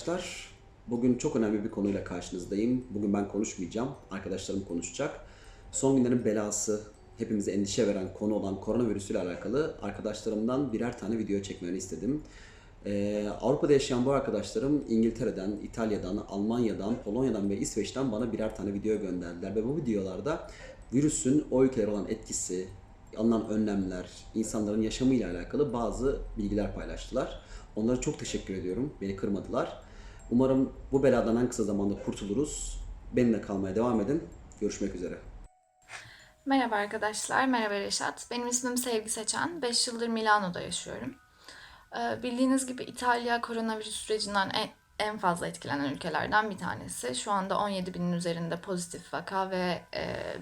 arkadaşlar. Bugün çok önemli bir konuyla karşınızdayım. Bugün ben konuşmayacağım. Arkadaşlarım konuşacak. Son günlerin belası, hepimize endişe veren konu olan koronavirüsüyle alakalı arkadaşlarımdan birer tane video çekmeni istedim. Ee, Avrupa'da yaşayan bu arkadaşlarım İngiltere'den, İtalya'dan, Almanya'dan, Polonya'dan ve İsveç'ten bana birer tane video gönderdiler. Ve bu videolarda virüsün o ülkelere olan etkisi, alınan önlemler, insanların yaşamıyla alakalı bazı bilgiler paylaştılar. Onlara çok teşekkür ediyorum. Beni kırmadılar. Umarım bu beladan en kısa zamanda kurtuluruz. Benimle kalmaya devam edin. Görüşmek üzere. Merhaba arkadaşlar, merhaba Reşat. Benim ismim Sevgi Seçen. 5 yıldır Milano'da yaşıyorum. Ee, Bildiğiniz gibi İtalya koronavirüs sürecinden en, fazla etkilenen ülkelerden bir tanesi. Şu anda 17 binin üzerinde pozitif vaka ve e,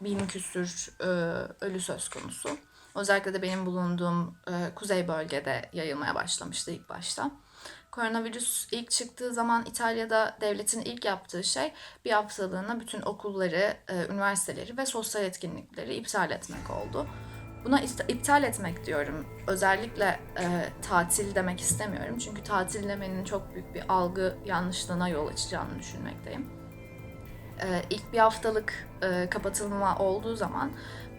bin küsür e, ölü söz konusu. Özellikle de benim bulunduğum e, kuzey bölgede yayılmaya başlamıştı ilk başta. Koronavirüs ilk çıktığı zaman İtalya'da devletin ilk yaptığı şey bir haftalığına bütün okulları, e, üniversiteleri ve sosyal etkinlikleri iptal etmek oldu. Buna iptal etmek diyorum. Özellikle e, tatil demek istemiyorum. Çünkü tatil demenin çok büyük bir algı yanlışlığına yol açacağını düşünmekteyim. E, ilk bir haftalık e, kapatılma olduğu zaman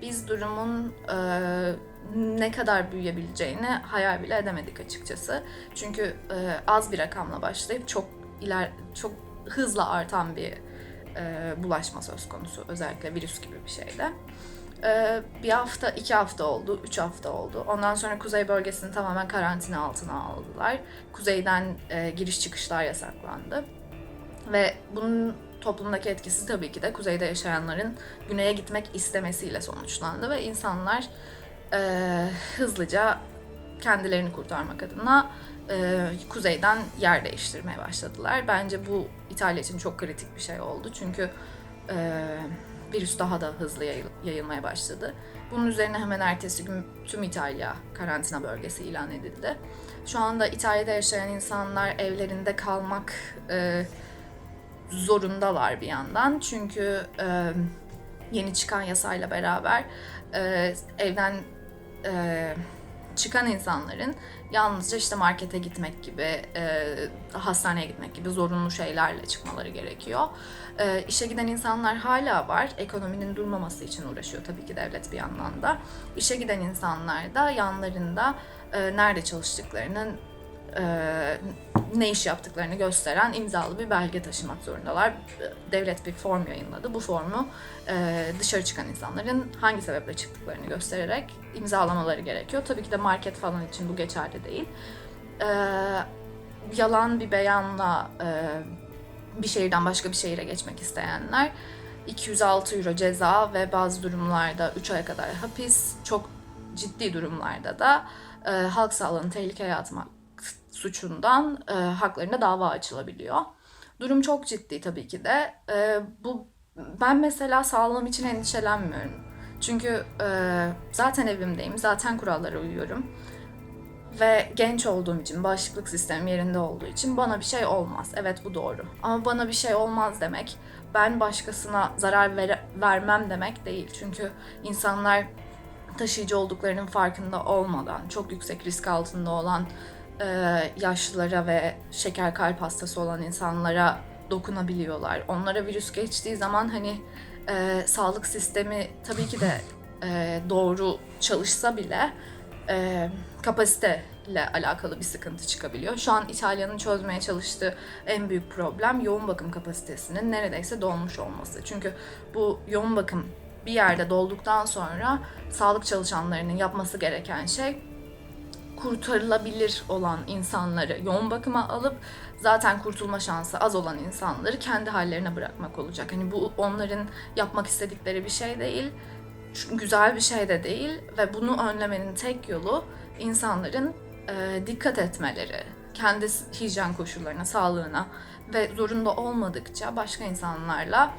biz durumun e, ne kadar büyüyebileceğini hayal bile edemedik açıkçası. Çünkü e, az bir rakamla başlayıp çok iler çok hızla artan bir e, bulaşma söz konusu özellikle virüs gibi bir şeyde. E, bir hafta, iki hafta oldu, üç hafta oldu. Ondan sonra kuzey bölgesini tamamen karantina altına aldılar. Kuzeyden e, giriş çıkışlar yasaklandı. Ve bunun toplumdaki etkisi tabii ki de kuzeyde yaşayanların güneye gitmek istemesiyle sonuçlandı ve insanlar e, hızlıca kendilerini kurtarmak adına e, kuzeyden yer değiştirmeye başladılar. Bence bu İtalya için çok kritik bir şey oldu çünkü e, virüs daha da hızlı yayıl- yayılmaya başladı. Bunun üzerine hemen ertesi gün tüm İtalya karantina bölgesi ilan edildi. Şu anda İtalya'da yaşayan insanlar evlerinde kalmak e, zorundalar bir yandan. Çünkü e, yeni çıkan yasayla beraber e, evden e, çıkan insanların yalnızca işte markete gitmek gibi, e, hastaneye gitmek gibi zorunlu şeylerle çıkmaları gerekiyor. E, işe giden insanlar hala var. Ekonominin durmaması için uğraşıyor tabii ki devlet bir yandan da. İşe giden insanlar da yanlarında e, nerede çalıştıklarının ne iş yaptıklarını gösteren imzalı bir belge taşımak zorundalar. Devlet bir form yayınladı. Bu formu e, dışarı çıkan insanların hangi sebeple çıktıklarını göstererek imzalamaları gerekiyor. Tabii ki de market falan için bu geçerli değil. E, yalan bir beyanla e, bir şehirden başka bir şehire geçmek isteyenler 206 euro ceza ve bazı durumlarda 3 aya kadar hapis, çok ciddi durumlarda da e, halk sağlığını tehlikeye atmak suçundan e, haklarında dava açılabiliyor. Durum çok ciddi tabii ki de. E, bu ben mesela sağlığım için endişelenmiyorum. Çünkü e, zaten evimdeyim, zaten kurallara uyuyorum. Ve genç olduğum için, bağışıklık sistemim yerinde olduğu için bana bir şey olmaz. Evet bu doğru. Ama bana bir şey olmaz demek, ben başkasına zarar ver- vermem demek değil. Çünkü insanlar taşıyıcı olduklarının farkında olmadan, çok yüksek risk altında olan yaşlılara ve şeker kalp hastası olan insanlara dokunabiliyorlar. Onlara virüs geçtiği zaman hani e, sağlık sistemi tabii ki de e, doğru çalışsa bile e, kapasiteyle alakalı bir sıkıntı çıkabiliyor. Şu an İtalya'nın çözmeye çalıştığı en büyük problem yoğun bakım kapasitesinin neredeyse dolmuş olması. Çünkü bu yoğun bakım bir yerde dolduktan sonra sağlık çalışanlarının yapması gereken şey kurtarılabilir olan insanları yoğun bakıma alıp zaten kurtulma şansı az olan insanları kendi hallerine bırakmak olacak. Hani bu onların yapmak istedikleri bir şey değil, güzel bir şey de değil ve bunu önlemenin tek yolu insanların e, dikkat etmeleri, kendi hijyen koşullarına, sağlığına ve zorunda olmadıkça başka insanlarla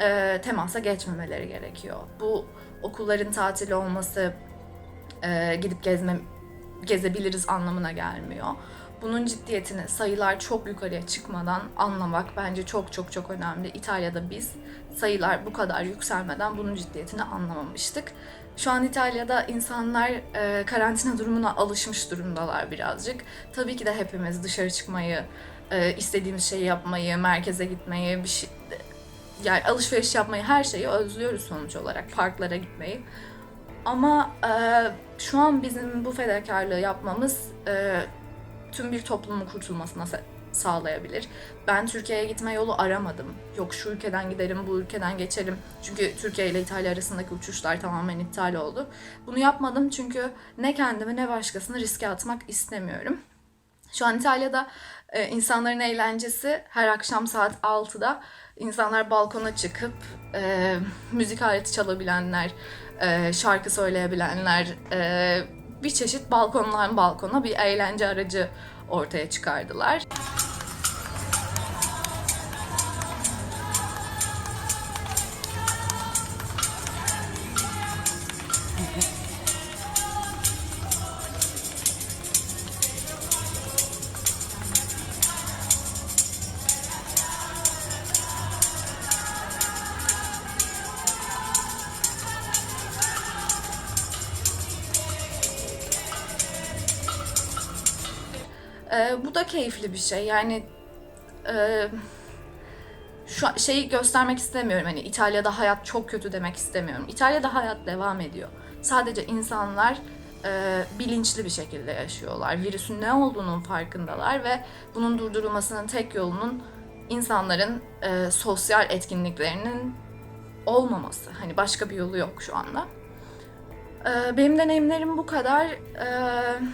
e, temasa geçmemeleri gerekiyor. Bu okulların tatili olması, e, gidip gezme gezebiliriz anlamına gelmiyor. Bunun ciddiyetini sayılar çok yukarıya çıkmadan anlamak bence çok çok çok önemli. İtalya'da biz sayılar bu kadar yükselmeden bunun ciddiyetini anlamamıştık. Şu an İtalya'da insanlar e, karantina durumuna alışmış durumdalar birazcık. Tabii ki de hepimiz dışarı çıkmayı e, istediğimiz şeyi yapmayı, merkeze gitmeyi, bir şey, yani alışveriş yapmayı, her şeyi özlüyoruz sonuç olarak. Parklara gitmeyi. Ama e, şu an bizim bu fedakarlığı yapmamız e, tüm bir toplumun kurtulmasına sa- sağlayabilir. Ben Türkiye'ye gitme yolu aramadım. Yok şu ülkeden giderim, bu ülkeden geçerim. Çünkü Türkiye ile İtalya arasındaki uçuşlar tamamen iptal oldu. Bunu yapmadım çünkü ne kendimi ne başkasını riske atmak istemiyorum. Şu an İtalya'da e, insanların eğlencesi her akşam saat 6'da insanlar balkona çıkıp e, müzik aleti çalabilenler, e, şarkı söyleyebilenler, e, bir çeşit balkondan balkona bir eğlence aracı ortaya çıkardılar. Da keyifli bir şey. Yani e, şu şeyi göstermek istemiyorum. Hani İtalya'da hayat çok kötü demek istemiyorum. İtalya'da hayat devam ediyor. Sadece insanlar e, bilinçli bir şekilde yaşıyorlar. Virüsün ne olduğunun farkındalar ve bunun durdurulmasının tek yolunun insanların e, sosyal etkinliklerinin olmaması. Hani başka bir yolu yok şu anda. E, benim deneyimlerim bu kadar. E,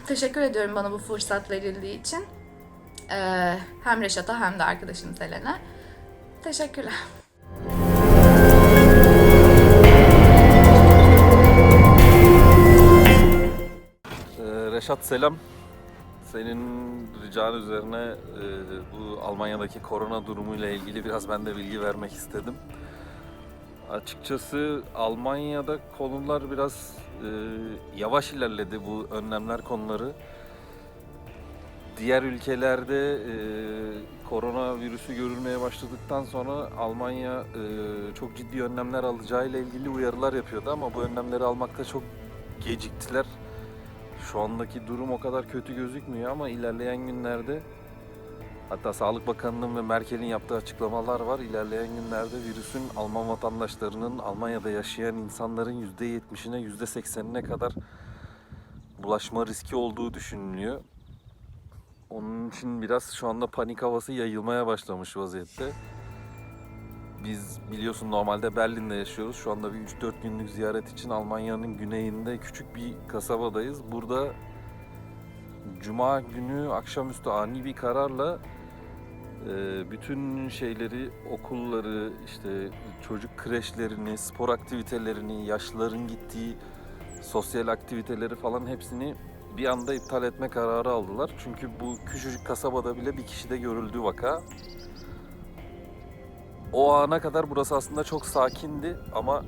teşekkür ediyorum bana bu fırsat verildiği için. E, hem Reşat'a hem de arkadaşım Selen'e. Teşekkürler. Ee, Reşat selam. Senin rican üzerine e, bu Almanya'daki korona durumuyla ilgili biraz ben de bilgi vermek istedim. Açıkçası Almanya'da konular biraz e, yavaş ilerledi bu önlemler konuları. Diğer ülkelerde e, korona virüsü görülmeye başladıktan sonra Almanya e, çok ciddi önlemler alacağıyla ilgili uyarılar yapıyordu ama bu önlemleri almakta çok geciktiler. Şu andaki durum o kadar kötü gözükmüyor ama ilerleyen günlerde hatta Sağlık Bakanı'nın ve Merkel'in yaptığı açıklamalar var. İlerleyen günlerde virüsün Alman vatandaşlarının Almanya'da yaşayan insanların %70'ine %80'ine kadar bulaşma riski olduğu düşünülüyor. Onun için biraz şu anda panik havası yayılmaya başlamış vaziyette. Biz biliyorsun normalde Berlin'de yaşıyoruz. Şu anda bir 3-4 günlük ziyaret için Almanya'nın güneyinde küçük bir kasabadayız. Burada Cuma günü akşamüstü ani bir kararla e, bütün şeyleri, okulları, işte çocuk kreşlerini, spor aktivitelerini, yaşlıların gittiği sosyal aktiviteleri falan hepsini bir anda iptal etme kararı aldılar. Çünkü bu küçücük kasabada bile bir kişide görüldü vaka. O ana kadar burası aslında çok sakindi ama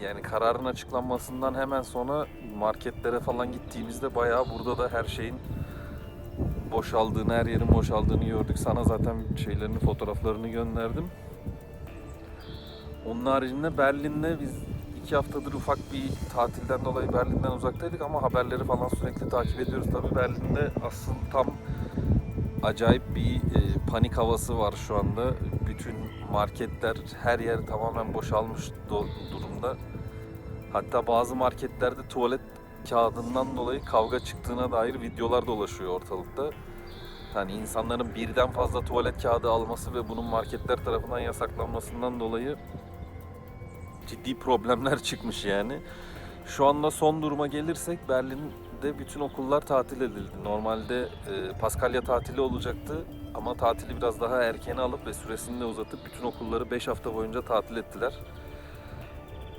yani kararın açıklanmasından hemen sonra marketlere falan gittiğimizde bayağı burada da her şeyin boşaldığını, her yerin boşaldığını gördük. Sana zaten şeylerini, fotoğraflarını gönderdim. Onun haricinde Berlin'de biz iki haftadır ufak bir tatilden dolayı Berlin'den uzaktaydık ama haberleri falan sürekli takip ediyoruz. Tabii Berlin'de asıl tam acayip bir e, panik havası var şu anda. Bütün marketler, her yer tamamen boşalmış do- durumda. Hatta bazı marketlerde tuvalet kağıdından dolayı kavga çıktığına dair videolar dolaşıyor ortalıkta. Yani insanların birden fazla tuvalet kağıdı alması ve bunun marketler tarafından yasaklanmasından dolayı ciddi problemler çıkmış yani. Şu anda son duruma gelirsek Berlin'de bütün okullar tatil edildi. Normalde e, Paskalya tatili olacaktı ama tatili biraz daha erken alıp ve süresini de uzatıp bütün okulları 5 hafta boyunca tatil ettiler.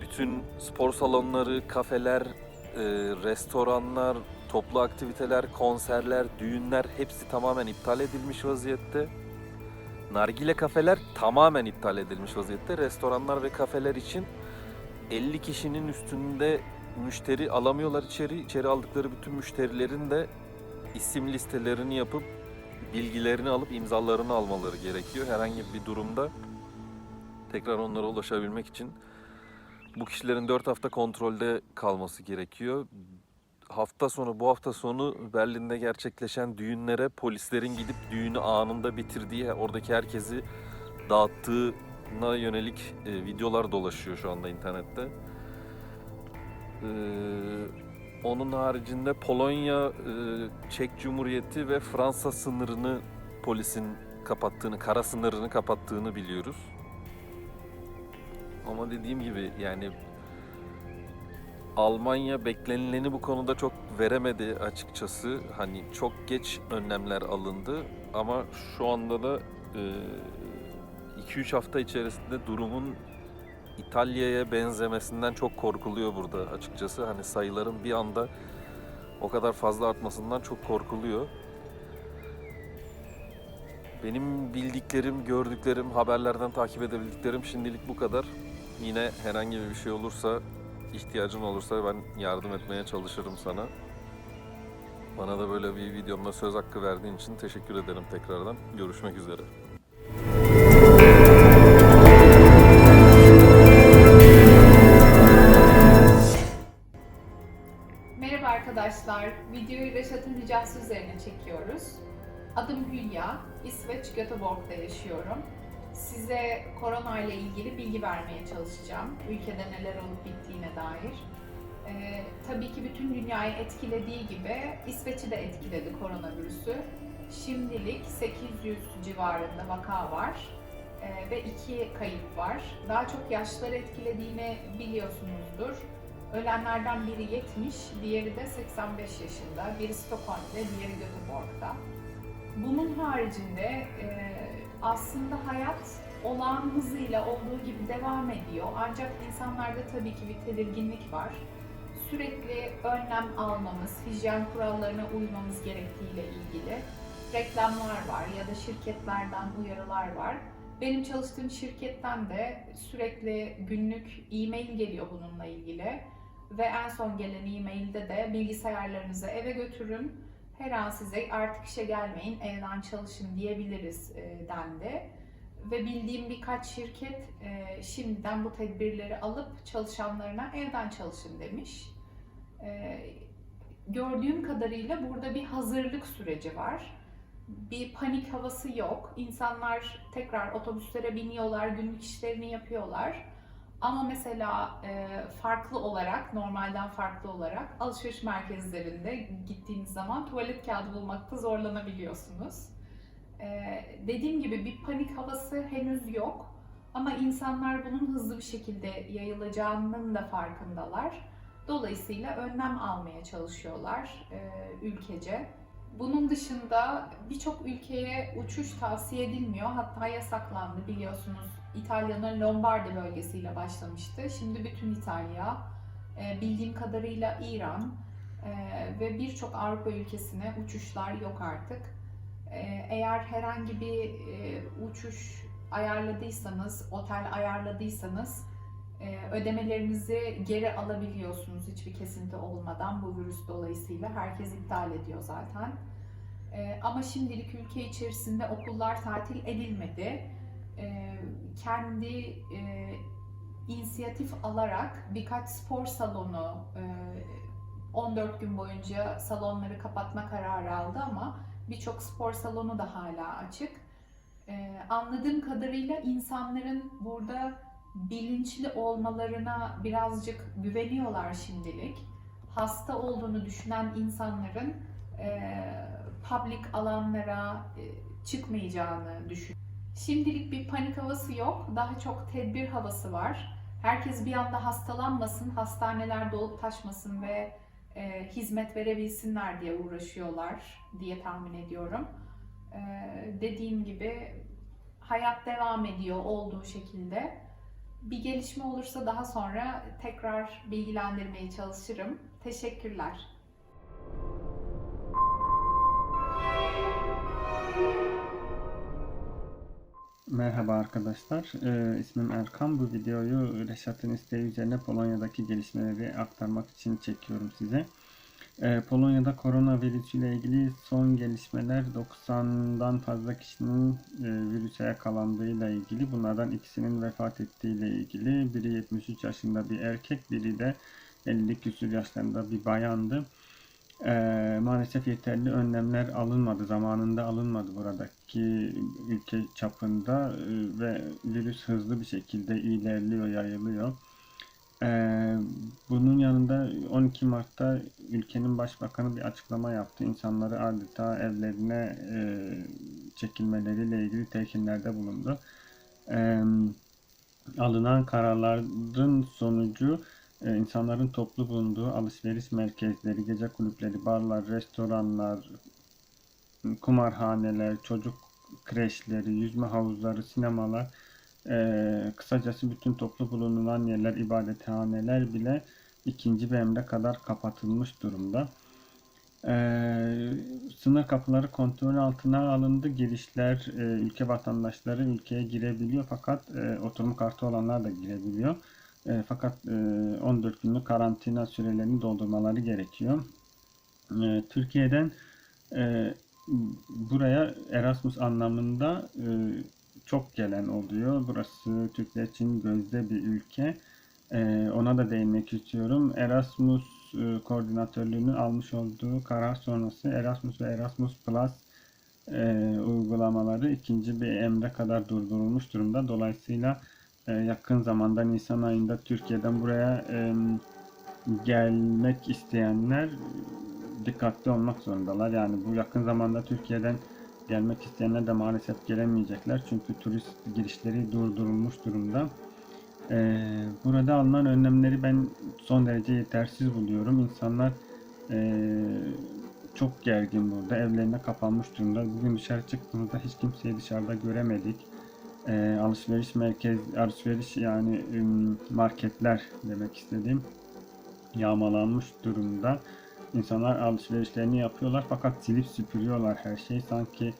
Bütün spor salonları, kafeler, e, restoranlar, toplu aktiviteler, konserler, düğünler hepsi tamamen iptal edilmiş vaziyette. Nargile kafeler tamamen iptal edilmiş vaziyette. Restoranlar ve kafeler için 50 kişinin üstünde müşteri alamıyorlar içeri. İçeri aldıkları bütün müşterilerin de isim listelerini yapıp bilgilerini alıp imzalarını almaları gerekiyor. Herhangi bir durumda tekrar onlara ulaşabilmek için bu kişilerin 4 hafta kontrolde kalması gerekiyor. Hafta sonu bu hafta sonu Berlin'de gerçekleşen düğünlere polislerin gidip düğünü anında bitirdiği oradaki herkesi dağıttığına yönelik e, videolar dolaşıyor şu anda internette. Ee, onun haricinde Polonya, e, Çek Cumhuriyeti ve Fransa sınırını polisin kapattığını, kara sınırını kapattığını biliyoruz. Ama dediğim gibi yani Almanya beklenileni bu konuda çok veremedi açıkçası. Hani çok geç önlemler alındı ama şu anda da 2-3 hafta içerisinde durumun İtalya'ya benzemesinden çok korkuluyor burada açıkçası. Hani sayıların bir anda o kadar fazla artmasından çok korkuluyor. Benim bildiklerim, gördüklerim, haberlerden takip edebildiklerim şimdilik bu kadar. Yine herhangi bir şey olursa, ihtiyacın olursa ben yardım etmeye çalışırım sana. Bana da böyle bir videomda söz hakkı verdiğin için teşekkür ederim tekrardan. Görüşmek üzere. Merhaba arkadaşlar. Videoyu Reşat'ın ricası üzerine çekiyoruz. Adım Hülya. İsveç Göteborg'da yaşıyorum. Size korona ile ilgili bilgi vermeye çalışacağım. Ülkede neler olup bittiğine dair. Ee, tabii ki bütün dünyayı etkilediği gibi İsveç'i de etkiledi koronavirüsü. Şimdilik 800 civarında vaka var Ee, ve iki kayıp var. Daha çok yaşlıları etkilediğini biliyorsunuzdur. Ölenlerden biri 70, diğeri de 85 yaşında. Biri Stockholm'da, diğeri Göteborg'da. Bunun haricinde e, aslında hayat olağan hızıyla olduğu gibi devam ediyor. Ancak insanlarda tabii ki bir tedirginlik var. Sürekli önlem almamız, hijyen kurallarına uymamız gerektiğiyle ilgili reklamlar var ya da şirketlerden uyarılar var. Benim çalıştığım şirketten de sürekli günlük e-mail geliyor bununla ilgili. Ve en son gelen e-mailde de bilgisayarlarınızı eve götürün. Her an size artık işe gelmeyin, evden çalışın diyebiliriz e, dendi. Ve bildiğim birkaç şirket e, şimdiden bu tedbirleri alıp çalışanlarına evden çalışın demiş. E, gördüğüm kadarıyla burada bir hazırlık süreci var. Bir panik havası yok. İnsanlar tekrar otobüslere biniyorlar, günlük işlerini yapıyorlar. Ama mesela e, farklı olarak, normalden farklı olarak alışveriş merkezlerinde gittiğiniz zaman tuvalet kağıdı bulmakta zorlanabiliyorsunuz. E, dediğim gibi bir panik havası henüz yok. Ama insanlar bunun hızlı bir şekilde yayılacağının da farkındalar. Dolayısıyla önlem almaya çalışıyorlar e, ülkece. Bunun dışında birçok ülkeye uçuş tavsiye edilmiyor. Hatta yasaklandı biliyorsunuz. İtalya'nın Lombardi bölgesiyle başlamıştı. Şimdi bütün İtalya, e, bildiğim kadarıyla İran e, ve birçok Avrupa ülkesine uçuşlar yok artık. E, Eğer herhangi bir uçuş ayarladıysanız, otel ayarladıysanız ödemelerinizi geri alabiliyorsunuz hiçbir kesinti olmadan bu virüs dolayısıyla. Herkes iptal ediyor zaten. Ama şimdilik ülke içerisinde okullar tatil edilmedi. E, Kendi e, inisiyatif alarak birkaç spor salonu e, 14 gün boyunca salonları kapatma kararı aldı ama birçok spor salonu da hala açık. E, Anladığım kadarıyla insanların burada bilinçli olmalarına birazcık güveniyorlar şimdilik. Hasta olduğunu düşünen insanların e, public alanlara e, çıkmayacağını düşün. Şimdilik bir panik havası yok. Daha çok tedbir havası var. Herkes bir anda hastalanmasın, hastaneler dolup taşmasın ve e, hizmet verebilsinler diye uğraşıyorlar diye tahmin ediyorum. E, dediğim gibi hayat devam ediyor olduğu şekilde. Bir gelişme olursa daha sonra tekrar bilgilendirmeye çalışırım. Teşekkürler. Merhaba arkadaşlar, ee, ismim Erkan. Bu videoyu Reşat'ın isteği üzerine Polonya'daki gelişmeleri aktarmak için çekiyorum size. Ee, Polonya'da koronavirüs ile ilgili son gelişmeler 90'dan fazla kişinin e, virüse yakalandığıyla ilgili. Bunlardan ikisinin vefat ettiğiyle ilgili. Biri 73 yaşında bir erkek, biri de 50 küsur yaşlarında bir bayandı. Ee, maalesef yeterli önlemler alınmadı, zamanında alınmadı buradaki ülke çapında e, ve virüs hızlı bir şekilde ilerliyor, yayılıyor. Ee, bunun yanında 12 Mart'ta ülkenin başbakanı bir açıklama yaptı. İnsanları adeta evlerine e, çekilmeleriyle ilgili telkinlerde bulundu. Ee, alınan kararların sonucu e, insanların toplu bulunduğu alışveriş merkezleri, gece kulüpleri, barlar, restoranlar, kumarhaneler, çocuk kreşleri, yüzme havuzları, sinemalar, e, kısacası bütün toplu bulunan yerler, ibadethaneler bile ikinci emre kadar kapatılmış durumda. Ee, sınır kapıları kontrol altına alındı. Girişler, e, ülke vatandaşları ülkeye girebiliyor fakat e, oturum kartı olanlar da girebiliyor. E, fakat e, 14 günlük karantina sürelerini doldurmaları gerekiyor. E, Türkiye'den e, buraya Erasmus anlamında e, çok gelen oluyor. Burası Türkler için gözde bir ülke. E, ona da değinmek istiyorum. Erasmus e, koordinatörlüğünü almış olduğu karar sonrası Erasmus ve Erasmus Plus e, uygulamaları ikinci bir emre kadar durdurulmuş durumda. Dolayısıyla e, yakın zamanda Nisan ayında Türkiye'den buraya e, gelmek isteyenler dikkatli olmak zorundalar. Yani bu yakın zamanda Türkiye'den gelmek isteyenler de maalesef gelemeyecekler. Çünkü turist girişleri durdurulmuş durumda. Ee, burada alınan önlemleri ben son derece yetersiz buluyorum. İnsanlar ee, çok gergin burada. Evlerine kapanmış durumda. Bugün dışarı çıktığımızda hiç kimseyi dışarıda göremedik. Ee, alışveriş merkez, alışveriş yani marketler demek istediğim yağmalanmış durumda. İnsanlar alışverişlerini yapıyorlar fakat silip süpürüyorlar her şey. Sanki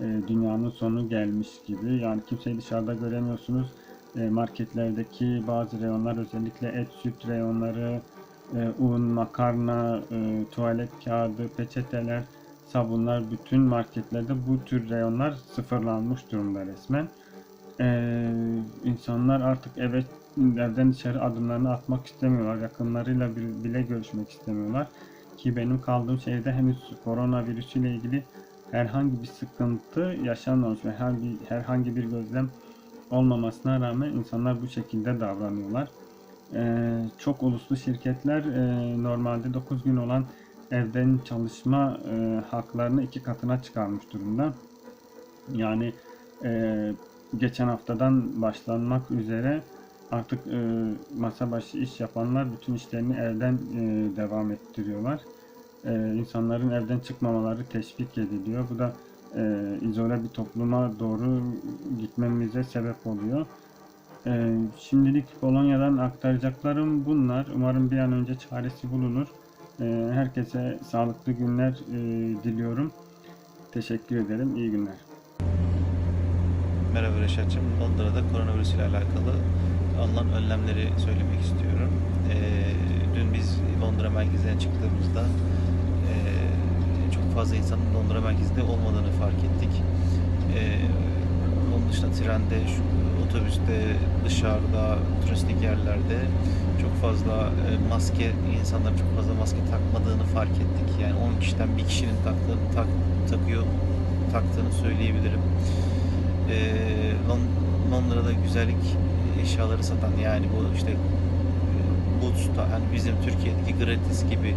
e, dünyanın sonu gelmiş gibi. Yani kimseyi dışarıda göremiyorsunuz. E, marketlerdeki bazı reyonlar özellikle et, süt reyonları, e, un, makarna, e, tuvalet kağıdı, peçeteler, sabunlar bütün marketlerde bu tür reyonlar sıfırlanmış durumda resmen. E, insanlar artık eve evden dışarı adımlarını atmak istemiyorlar. Yakınlarıyla bil- bile görüşmek istemiyorlar. Ki benim kaldığım şehirde henüz koronavirüsüyle ilgili herhangi bir sıkıntı yaşanmamış ve herhangi, herhangi bir gözlem olmamasına rağmen insanlar bu şekilde davranıyorlar. Ee, çok uluslu şirketler e, normalde 9 gün olan evden çalışma e, haklarını iki katına çıkarmış durumda. Yani e, geçen haftadan başlanmak üzere artık e, masa başı iş yapanlar bütün işlerini evden e, devam ettiriyorlar. E, insanların evden çıkmamaları teşvik ediliyor. Bu da e, izole bir topluma doğru gitmemize sebep oluyor. E, şimdilik Polonya'dan aktaracaklarım bunlar. Umarım bir an önce çaresi bulunur. E, herkese sağlıklı günler e, diliyorum. Teşekkür ederim. İyi günler. Merhaba Reşat'cığım. Londra'da koronavirüs ile alakalı alınan önlemleri söylemek istiyorum. Ee, dün biz Londra merkezine çıktığımızda e, çok fazla insanın Londra merkezinde olmadığını fark ettik. Ee, onun dışında trende, otobüste, dışarıda, turistik yerlerde çok fazla e, maske, insanların çok fazla maske takmadığını fark ettik. Yani 10 kişiden bir kişinin taktığını, tak, takıyor, taktığını söyleyebilirim. Ee, Lon- Londra'da güzellik eşyaları satan yani bu işte e, Boots'ta yani bizim Türkiye'deki Gratis gibi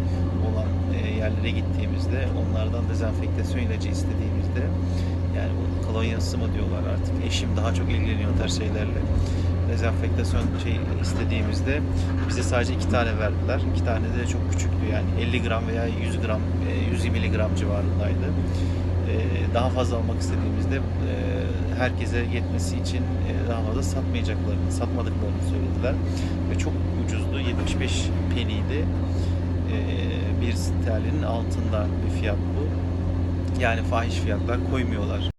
olan e, yerlere gittiğimizde onlardan dezenfektasyon ilacı istediğimizde yani bu kolonyası mı diyorlar artık eşim daha çok ilgileniyor tarz şeylerle dezenfektasyon şey istediğimizde bize sadece iki tane verdiler. İki tane de çok küçüktü yani 50 gram veya 100 gram, e, 100 miligram civarındaydı. E, Daha fazla almak istediğimizde e, herkese yetmesi için e, daha fazla satmayacaklarını, satmadıklarını söylediler. Ve çok ucuzdu. 75 peniydi. E, Bir sterlinin altında bir fiyat bu. Yani fahiş fiyatlar koymuyorlar.